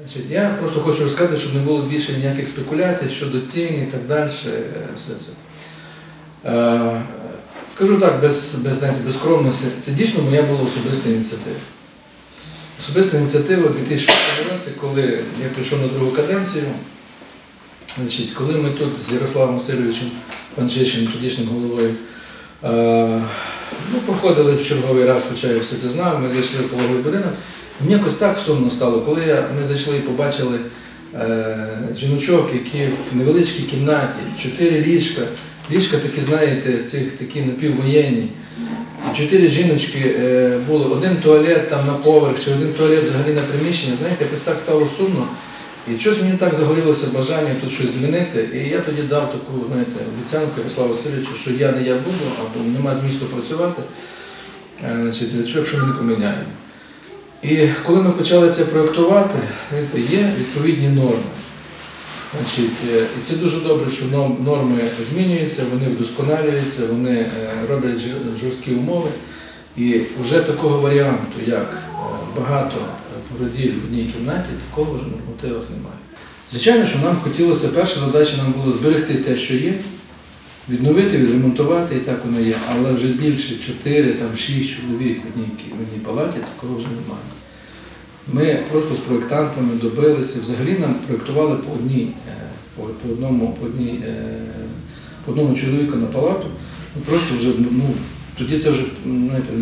Значить, я просто хочу розказати, щоб не було більше ніяких спекуляцій щодо цін і так далі. е, Все це. Е, Скажу так, без, без, знаєте, без скромності, це дійсно моя була особиста ініціатива. Особиста ініціатива у 2006 році, коли я прийшов на другу каденцію, значить, коли ми тут з Ярославом Васильовичем Панчишин, тодішнім головою, е, ну, проходили в черговий раз, хоча я все це знав, ми зайшли в пологовий будинок. Мені якось так сумно стало, коли ми зайшли і побачили е, жіночок, які в невеличкій кімнаті, чотири ліжка, ліжка такі, знаєте, цих такі напіввоєнні. Чотири жіночки е, були, один туалет там на поверх, чи один туалет взагалі на приміщення. Знаєте, якось так стало сумно. І щось мені так загорілося бажання тут щось змінити. І я тоді дав таку знаєте, обіцянку Ярославу Васильовичу, що я не я буду, або нема змісту працювати, е, значить, якщо ми не поміняємо. І коли ми почали це проєктувати, є відповідні норми. Значить, е, і це дуже добре, що норми змінюються, вони вдосконалюються, вони е, роблять жорсткі умови. І вже такого варіанту, як е, багато породіль в одній кімнаті, такого вже в нормативах немає. Звичайно, що нам хотілося, перша задача нам було зберегти те, що є, відновити, відремонтувати, і так воно є. Але вже більше 4-6 чоловік в одній, в одній палаті, такого вже немає. Ми просто з проєктантами добилися, взагалі нам проєктували по одній, е, по, одному, по, е, по одному чоловіку на палату. Ну, просто вже, ну, тоді це вже знаєте,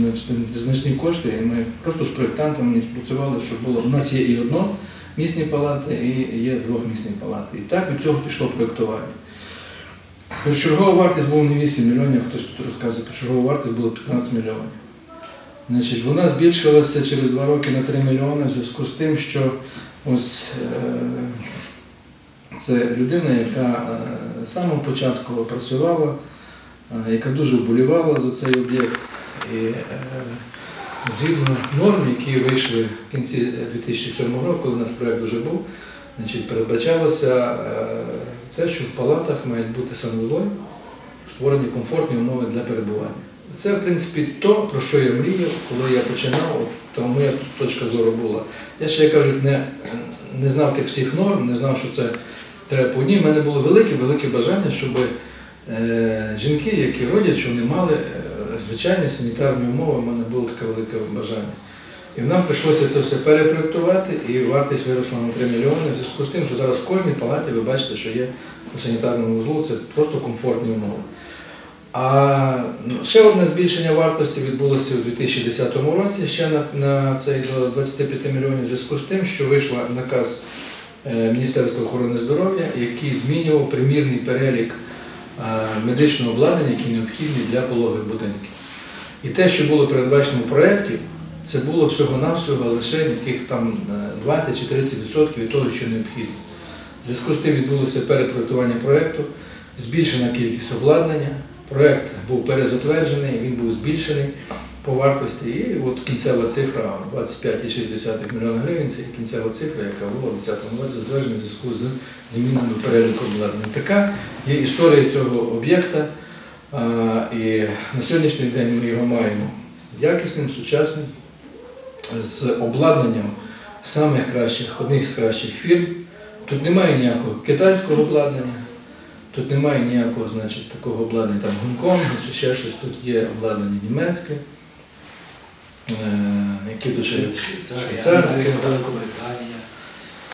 незначні кошти, і ми просто з проєктантами не спрацювали, щоб було. У нас є і одномісні палати, і є двохмісні палати. І так від цього пішло проєктування. Першочергова вартість була не 8 мільйонів, хтось тут розказує, першочергова вартість була 15 мільйонів. Значить, вона збільшилася через два роки на 3 мільйони в зв'язку з тим, що ось е, це людина, яка е, з самого початку працювала, е, яка дуже вболівала за цей об'єкт. І згідно норм, які вийшли в кінці 2007 року, коли у нас проєкт вже був, значить, передбачалося те, що в палатах мають бути санвузли, створені комфортні умови для перебування. Це, в принципі, то, про що я мріяв, коли я починав, тому моя точка зору була. Я ще, як кажуть, не, не знав тих всіх норм, не знав, що це треба по одній. У мене було велике-велике бажання, щоб е, жінки, які родять, щоб вони мали е, звичайні санітарні умови, у мене було таке велике бажання. І нам прийшлося це все перепроектувати, і вартість виросла на 3 мільйони в зв'язку з тим, що зараз в кожній палаті ви бачите, що є у санітарному вузлу, це просто комфортні умови. А ну, ще одне збільшення вартості відбулося у 2010 році, ще на, на цей до 25 мільйонів, в зв'язку з тим, що вийшла наказ е, Міністерства охорони здоров'я, який змінював примірний перелік е, медичного обладнання, які необхідні для пологових будинків. І те, що було передбачено в проєкті, це було всього-навсього лише яких там е, 20 чи 30% від того, що необхідно. В зв'язку з тим відбулося перепроектування проєкту, збільшена кількість обладнання. Проєкт був перезатверджений, він був збільшений по вартості. І от кінцева цифра 25,6 млн гривень це кінцева цифра, яка була в 2020 році затверджена в зв'язку з змінами переліку обладнання. Така є історія цього об'єкта. І на сьогоднішній день ми його маємо якісним, сучасним, з обладнанням самих кращих, одних з кращих фірм. Тут немає ніякого китайського обладнання, тут немає ніякого значить, такого обладнання там Гонконгу чи ще щось. Тут є обладнання німецьке, е, яке дуже швейцарське.